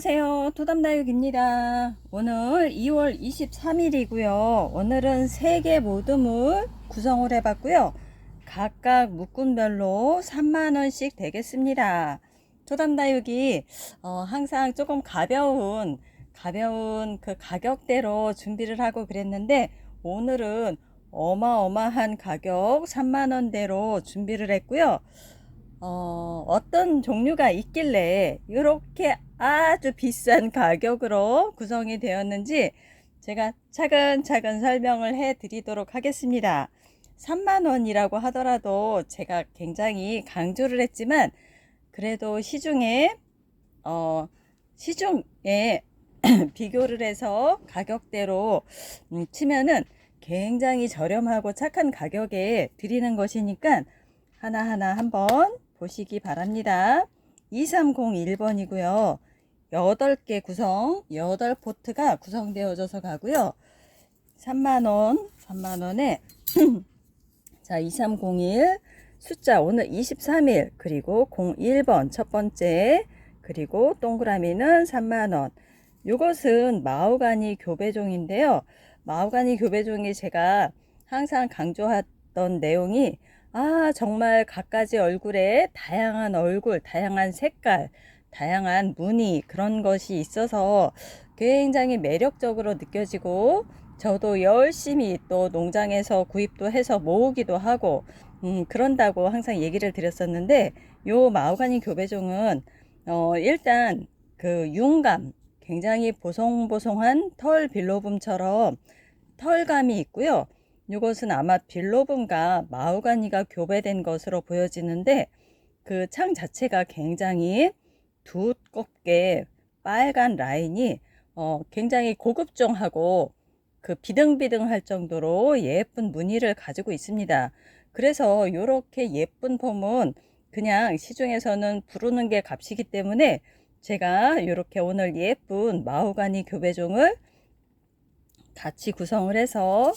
안녕하세요. 토담다육입니다. 오늘 2월 23일이고요. 오늘은 3개 모듬을 구성을 해봤고요. 각각 묶음별로 3만원씩 되겠습니다. 토담다육이 어, 항상 조금 가벼운 가벼운 그 가격대로 준비를 하고 그랬는데 오늘은 어마어마한 가격 3만원대로 준비를 했고요. 어, 어떤 종류가 있길래 이렇게 아주 비싼 가격으로 구성이 되었는지 제가 차근차근 설명을 해 드리도록 하겠습니다. 3만원이라고 하더라도 제가 굉장히 강조를 했지만 그래도 시중에 어, 시중에 비교를 해서 가격대로 음, 치면은 굉장히 저렴하고 착한 가격에 드리는 것이니까 하나하나 한번 보시기 바랍니다. 2301번이고요. 8개 구성, 8포트가 구성되어져서 가고요. 3만원, 3만원에 자, 2301 숫자 오늘 23일 그리고 01번 첫 번째 그리고 동그라미는 3만원 요것은 마오가니 교배종인데요. 마오가니 교배종이 제가 항상 강조했던 내용이 아, 정말 갖가지 얼굴에 다양한 얼굴, 다양한 색깔, 다양한 무늬 그런 것이 있어서 굉장히 매력적으로 느껴지고 저도 열심히 또 농장에서 구입도 해서 모으기도 하고 음, 그런다고 항상 얘기를 드렸었는데 요 마오가니 교배종은 어, 일단 그 윤감 굉장히 보송보송한 털 빌로붐처럼 털감이 있고요. 이것은 아마 빌로붐과 마우가니가 교배된 것으로 보여지는데 그 창 자체가 굉장히 두껍게 빨간 라인이 어, 굉장히 고급종하고 그 비등비등할 정도로 예쁜 무늬를 가지고 있습니다. 그래서 이렇게 예쁜 폼은 그냥 시중에서는 부르는 게 값이기 때문에 제가 이렇게 오늘 예쁜 마호가니 교배종을 같이 구성을 해서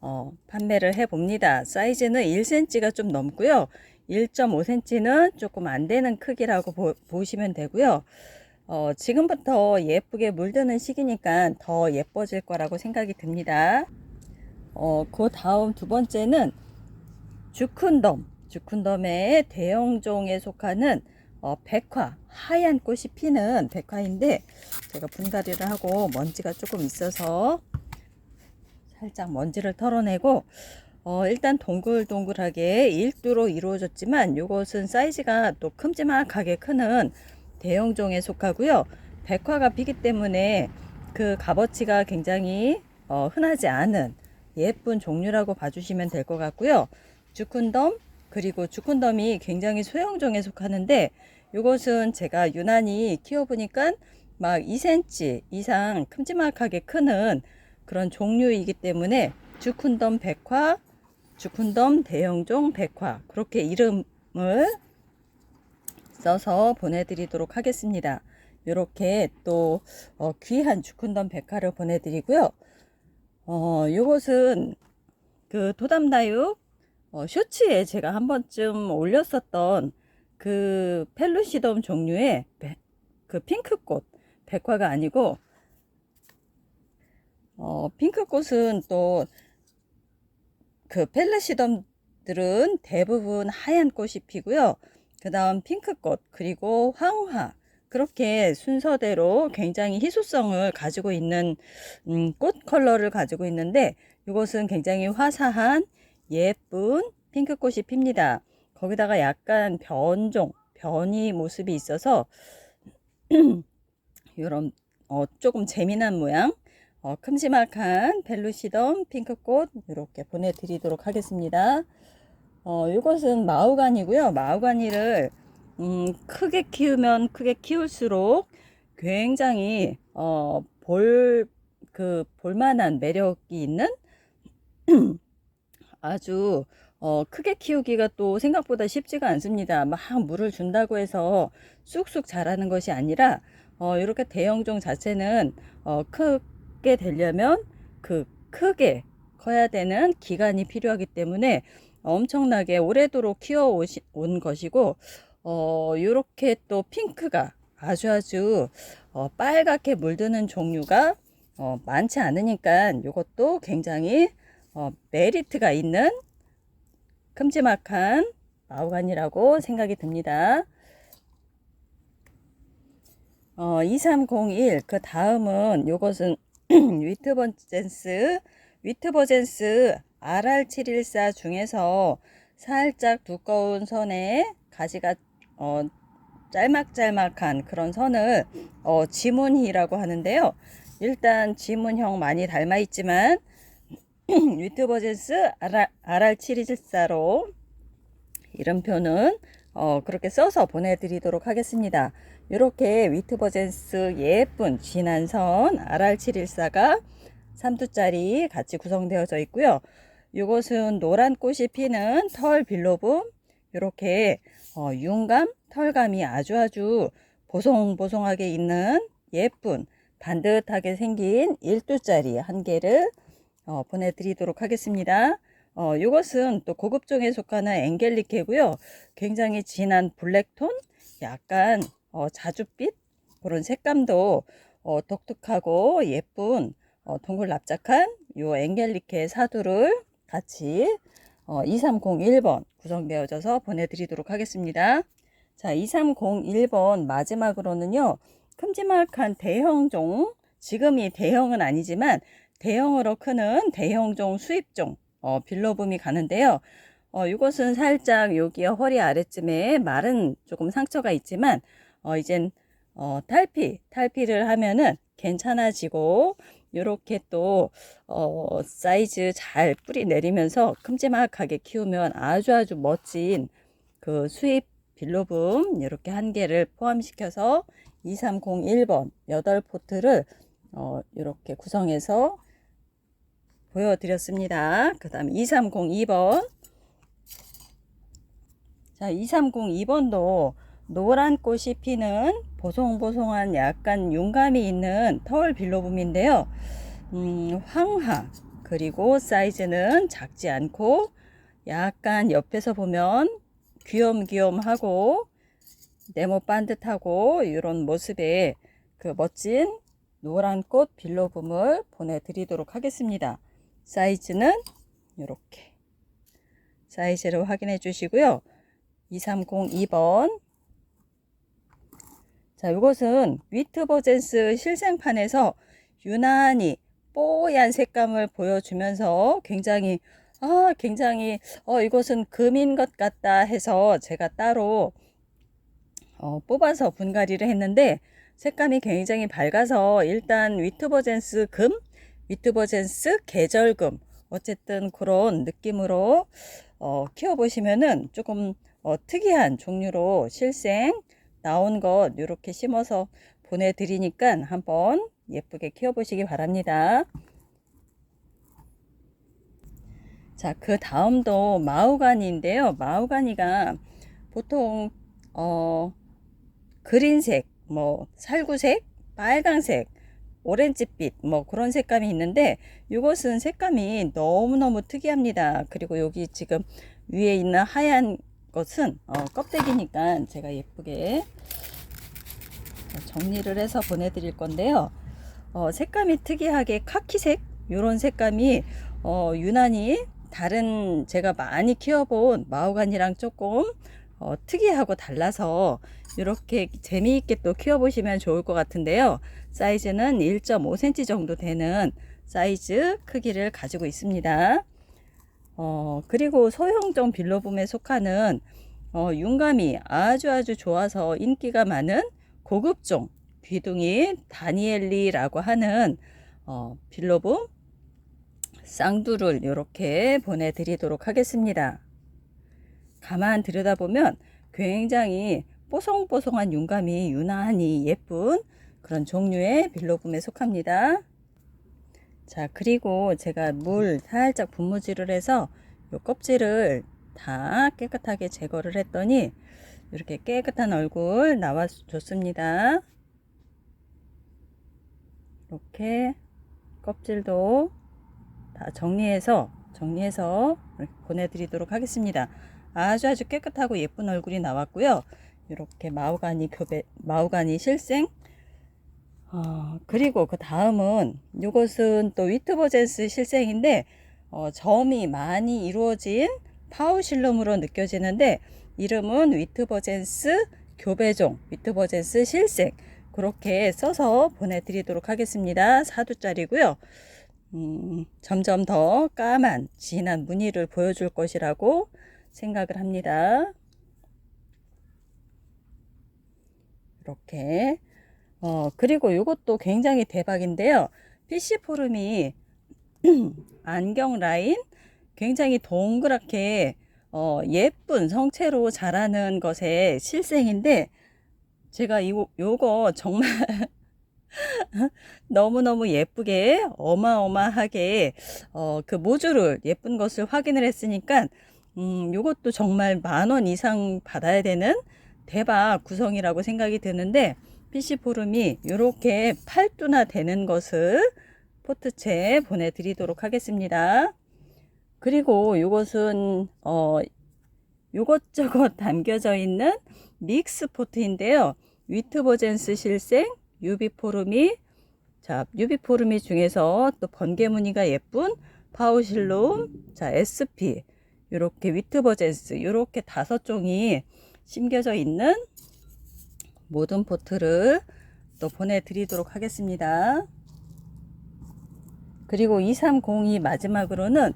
어, 판매를 해 봅니다. 사이즈는 1cm가 좀 넘고요. 1.5cm는 조금 안 되는 크기라고 보, 보시면 되고요. 어, 지금부터 예쁘게 물드는 시기니까 더 예뻐질 거라고 생각이 듭니다. 어, 그 다음 두 번째는 주쿤덤. 주쿤덤의 대형종에 속하는 어, 백화, 하얀 꽃이 피는 백화인데 제가 분갈이를 하고 먼지가 조금 있어서 살짝 먼지를 털어내고 어, 일단 동글동글하게 일두로 이루어졌지만 이것은 사이즈가 또 큼지막하게 크는 대형종에 속하고요. 백화가 피기 때문에 그 값어치가 굉장히 어, 흔하지 않은 예쁜 종류라고 봐주시면 될 것 같고요. 주쿤덤 그리고 주쿤덤이 굉장히 소형종에 속하는데 이것은 제가 유난히 키워보니까 막 2cm 이상 큼지막하게 크는 그런 종류이기 때문에 주쿤덤 백화, 주쿤덤 대형종 백화 그렇게 이름을 써서 보내드리도록 하겠습니다. 이렇게 또 어, 귀한 주쿤덤 백화를 보내드리고요. 어, 요것은 그 도담다육 어, 쇼츠에 제가 한 번쯤 올렸었던 그 펠루시덤 종류의 배, 그 핑크꽃 백화가 아니고 어, 핑크꽃은 또 그 펠루시덤들은 대부분 하얀 꽃이 피고요. 그 다음 핑크꽃 그리고 황화 그렇게 순서대로 굉장히 희소성을 가지고 있는 음, 꽃 컬러를 가지고 있는데 이것은 굉장히 화사한 예쁜 핑크꽃이 핍니다. 거기다가 약간 변종, 변이 모습이 있어서 이런 어, 조금 재미난 모양 어, 큼지막한 벨루시덤 핑크꽃 이렇게 보내드리도록 하겠습니다. 어, 이것은 마우가니고요. 마우가니를 음, 크게 키우면 크게 키울수록 굉장히 어, 볼, 그, 볼만한 매력이 있는 아주 어, 크게 키우기가 또 생각보다 쉽지가 않습니다. 막 물을 준다고 해서 쑥쑥 자라는 것이 아니라 어, 이렇게 대형종 자체는 어, 크 게 되려면 그 크게 커야 되는 기간이 필요하기 때문에 엄청나게 오래도록 키워온 것이고 어, 이렇게 또 핑크가 아주 아주 어, 빨갛게 물드는 종류가 어, 많지 않으니까 이것도 굉장히 어, 메리트가 있는 큼지막한 마우간이라고 생각이 듭니다. 어, 2301, 그 다음은 요것은 위트버젠스, 위트버젠스 RR714 중에서 살짝 두꺼운 선에 가지가 어, 짤막짤막한 그런 선을 어, 지문희라고 하는데요. 일단 지문형 많이 닮아 있지만 위트버젠스 RR714로 이름표는 어, 그렇게 써서 보내드리도록 하겠습니다. 이렇게 위트버젠스 예쁜 진한 선 RR714가 3두짜리 같이 구성되어져 있고요. 이것은 노란 꽃이 피는 털 빌로붐 이렇게 어, 윤감, 털감이 아주 아주 보송보송하게 있는 예쁜 반듯하게 생긴 1두짜리 한 개를 어, 보내드리도록 하겠습니다. 어, 이것은 또 고급종에 속하는 앵겔리케고요. 굉장히 진한 블랙톤, 약간 어, 자줏빛 그런 색감도 어, 독특하고 예쁜 어, 동글 납작한 요 앵겔리케 사두를 같이 어, 2301번 구성되어져서 보내드리도록 하겠습니다. 자, 2301번 마지막으로는요. 큼지막한 대형종, 지금이 대형은 아니지만 대형으로 크는 대형종 수입종 어, 빌로붐이 가는데요. 어, 이것은 살짝 여기 허리 아래쯤에 마른 조금 상처가 있지만 어, 이젠 어, 탈피, 탈피를 하면은 괜찮아지고 이렇게 또 어, 사이즈 잘 뿌리 내리면서 큼지막하게 키우면 아주 아주 멋진 그 수입 빌로붐 이렇게 한 개를 포함시켜서 2301번 8포트를 어, 이렇게 구성해서 보여드렸습니다. 그 다음 2302번 자 2302번도 노란 꽃이 피는 보송보송한 약간 윤감이 있는 털 빌로붐인데요. 음, 황화 그리고 사이즈는 작지 않고 약간 옆에서 보면 귀염귀염하고 네모 반듯하고 이런 모습의 그 멋진 노란 꽃 빌로붐을 보내드리도록 하겠습니다. 사이즈는 이렇게 사이즈를 확인해 주시고요. 2302번 자, 이것은 위트버젠스 실생판에서 유난히 뽀얀 색감을 보여주면서 굉장히 아, 굉장히 어, 이것은 금인 것 같다 해서 제가 따로 어, 뽑아서 분갈이를 했는데 색감이 굉장히 밝아서 일단 위트버젠스 금, 위트버젠스 계절금 어쨌든 그런 느낌으로 어, 키워보시면은 조금 어, 특이한 종류로 실생 나온 것 이렇게 심어서 보내드리니까 한번 예쁘게 키워보시기 바랍니다. 자, 그 다음도 마우가니인데요. 마우가니가 보통 어 그린색, 뭐 살구색, 빨강색, 오렌지빛 뭐 그런 색감이 있는데 이것은 색감이 너무너무 특이합니다. 그리고 여기 지금 위에 있는 하얀 것은 어, 껍데기니까 제가 예쁘게 정리를 해서 보내드릴 건데요. 어, 색감이 특이하게 카키색 이런 색감이 어, 유난히 다른 제가 많이 키워본 마우간이랑 조금 어, 특이하고 달라서 이렇게 재미있게 또 키워보시면 좋을 것 같은데요. 사이즈는 1.5cm 정도 되는 사이즈 크기를 가지고 있습니다. 어, 그리고 소형종 빌로붐에 속하는 어, 윤감이 아주 아주 좋아서 인기가 많은 고급종 귀둥이 다니엘리라고 하는 어, 빌로붐 쌍두를 이렇게 보내드리도록 하겠습니다. 가만 들여다보면 굉장히 뽀송뽀송한 윤감이 유난히 예쁜 그런 종류의 빌로붐에 속합니다. 자 그리고 제가 물 살짝 분무질을 해서 요 껍질을 다 깨끗하게 제거를 했더니 이렇게 깨끗한 얼굴 나와 줬습니다. 이렇게 껍질도 다 정리해서 정리해서 보내드리도록 하겠습니다. 아주 아주 깨끗하고 예쁜 얼굴이 나왔고요. 이렇게 마우가니 교배 마우가니 실생 어, 그리고 그 다음은 이것은 또 위트버젠스 실생인데 어, 점이 많이 이루어진 파우실lum으로 느껴지는데 이름은 위트버젠스 교배종 위트버젠스 실생 그렇게 써서 보내드리도록 하겠습니다. 사두짜리고요. 음, 점점 더 까만 진한 무늬를 보여줄 것이라고 생각을 합니다. 이렇게 어, 그리고 이것도 굉장히 대박인데요. PC 포름이 안경 라인 굉장히 동그랗게 어, 예쁜 성체로 자라는 것의 실생인데 제가 이 요거 정말 너무너무 예쁘게 어마어마하게 어, 그 모주를 예쁜 것을 확인을 했으니까 음, 요것도 정말 만 원 이상 받아야 되는 대박 구성이라고 생각이 드는데 PC 포름이 이렇게 팔두나 되는 것을 포트채 보내드리도록 하겠습니다. 그리고 이것은 어 요것저것 담겨져 있는 믹스 포트인데요. 위트버젠스 실생 유비포르미 자 유비포르미 중에서 또 번개 무늬가 예쁜 파우실롬 자 SP 이렇게 위트버젠스 이렇게 다섯 종이 심겨져 있는 모든 포트를 또 보내드리도록 하겠습니다. 그리고 2302 마지막으로는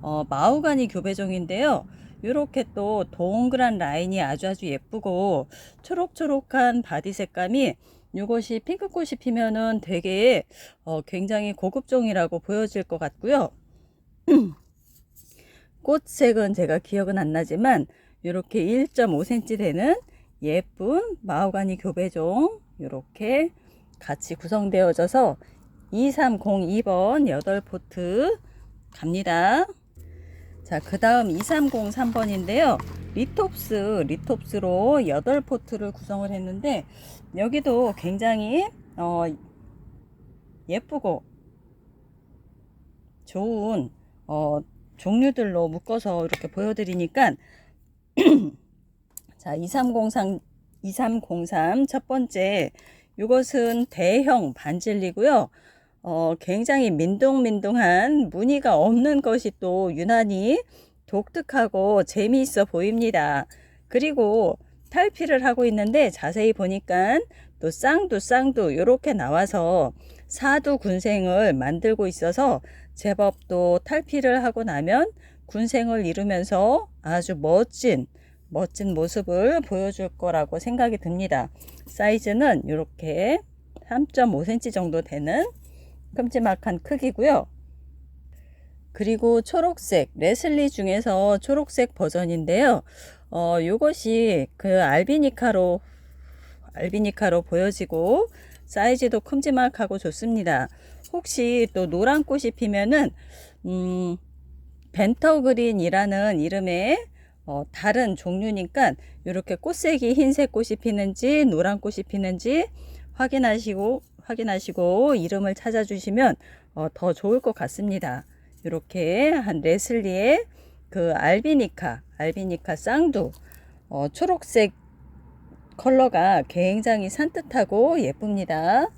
어, 마우가니 교배종인데요. 이렇게 또 동그란 라인이 아주 아주 예쁘고 초록초록한 바디 색감이 이것이 핑크꽃이 피면은 되게 어, 굉장히 고급종이라고 보여질 것 같고요. 꽃색은 제가 기억은 안 나지만 이렇게 1.5cm 되는 예쁜 마호가니 교배종 이렇게 같이 구성되어져서 2302번 8포트 갑니다. 자, 그 다음 2303번인데요. 리톱스, 리톱스로 8포트를 구성을 했는데, 여기도 굉장히, 어, 예쁘고, 좋은, 어, 종류들로 묶어서 이렇게 보여드리니까, 자, 2303, 2303 첫 번째, 이것은 대형 반질리고요. 어, 굉장히 민둥민둥한 무늬가 없는 것이 또 유난히 독특하고 재미있어 보입니다. 그리고 탈피를 하고 있는데 자세히 보니까 또 쌍두 쌍두 이렇게 나와서 사두 군생을 만들고 있어서 제법 또 탈피를 하고 나면 군생을 이루면서 아주 멋진 멋진 모습을 보여줄 거라고 생각이 듭니다. 사이즈는 이렇게 3.5cm 정도 되는 큼지막한 크기고요. 그리고 초록색 레슬리 중에서 초록색 버전인데요. 어, 요것이 그 알비니카로 알비니카로 보여지고 사이즈도 큼지막하고 좋습니다. 혹시 또 노란 꽃이 피면은 음, 벤터 그린이라는 이름의 어, 다른 종류니까 이렇게 꽃색이 흰색 꽃이 피는지 노란 꽃이 피는지 확인하시고 확인하시고 이름을 찾아주시면 어, 더 좋을 것 같습니다. 이렇게 한 레슬리의 그 알비니카, 알비니카 쌍두 어, 초록색 컬러가 굉장히 산뜻하고 예쁩니다.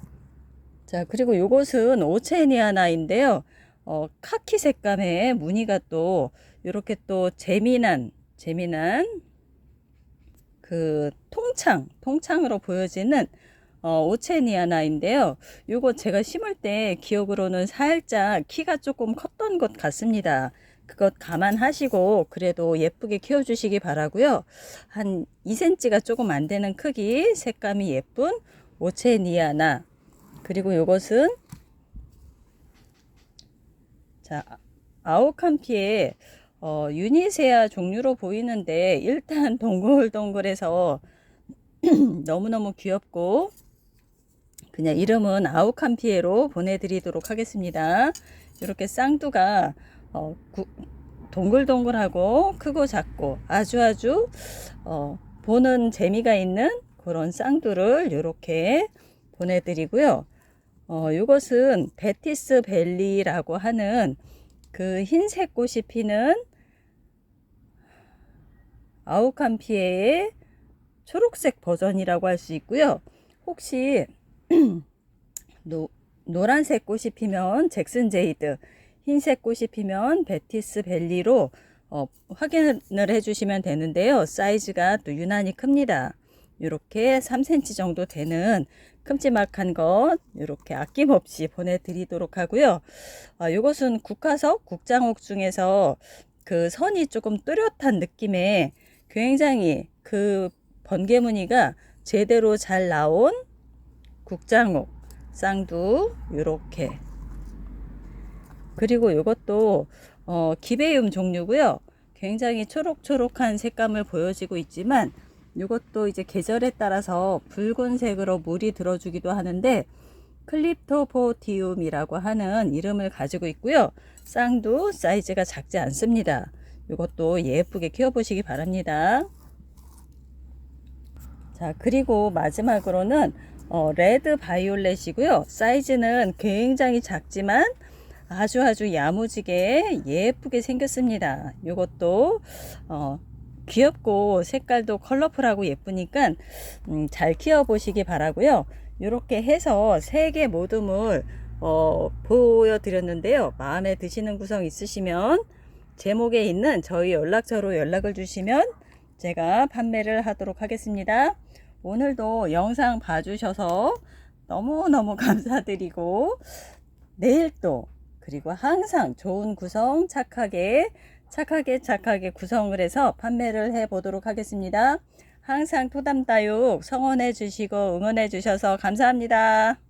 자, 그리고 요것은 오체니아나인데요. 어, 카키 색감의 무늬가 또 이렇게 또 재미난 재미난 그 통창 통창으로 보여지는 어, 오체니아나인데요. 요거 제가 심을 때 기억으로는 살짝 키가 조금 컸던 것 같습니다. 그것 감안하시고 그래도 예쁘게 키워주시기 바라고요. 한 2cm가 조금 안 되는 크기 색감이 예쁜 오체니아나 그리고 요것은 자 아오칸피의 어, 유니세아 종류로 보이는데 일단 동글동글해서 너무너무 귀엽고 그냥 이름은 아우칸피에로 보내드리도록 하겠습니다. 이렇게 쌍두가 어, 구, 동글동글하고 크고 작고 아주 아주 어, 보는 재미가 있는 그런 쌍두를 이렇게 보내드리고요. 어, 이것은 베티스 벨리라고 하는 그 흰색 꽃이 피는 아우칸피에의 초록색 버전이라고 할 수 있고요. 혹시 노, 노란색 꽃이 피면 잭슨 제이드, 흰색 꽃이 피면 베티스 벨리로 어, 확인을 해주시면 되는데요. 사이즈가 또 유난히 큽니다. 이렇게 3cm 정도 되는 큼지막한 것 이렇게 아낌없이 보내드리도록 하고요. 아, 이것은 국화석, 국장옥 중에서 그 선이 조금 뚜렷한 느낌의 굉장히 그 번개 무늬가 제대로 잘 나온 국장옥 쌍두 이렇게 그리고 이것도 어, 기베움 종류고요. 굉장히 초록초록한 색감을 보여지고 있지만 이것도 이제 계절에 따라서 붉은색으로 물이 들어주기도 하는데 클립토포디움이라고 하는 이름을 가지고 있고요. 쌍도 사이즈가 작지 않습니다. 이것도 예쁘게 키워보시기 바랍니다. 자, 그리고 마지막으로는 어, 레드 바이올렛이고요. 사이즈는 굉장히 작지만 아주 아주 야무지게 예쁘게 생겼습니다. 이것도 어, 귀엽고 색깔도 컬러풀하고 예쁘니까 음, 잘 키워 보시기 바라고요. 이렇게 해서 세 개 모둠을 어, 보여드렸는데요. 마음에 드시는 구성 있으시면 제목에 있는 저희 연락처로 연락을 주시면 제가 판매를 하도록 하겠습니다. 오늘도 영상 봐주셔서 너무너무 감사드리고 내일 또 그리고 항상 좋은 구성 착하게 착하게 착하게 구성을 해서 판매를 해 보도록 하겠습니다. 항상 토담다육 성원해 주시고 응원해 주셔서 감사합니다.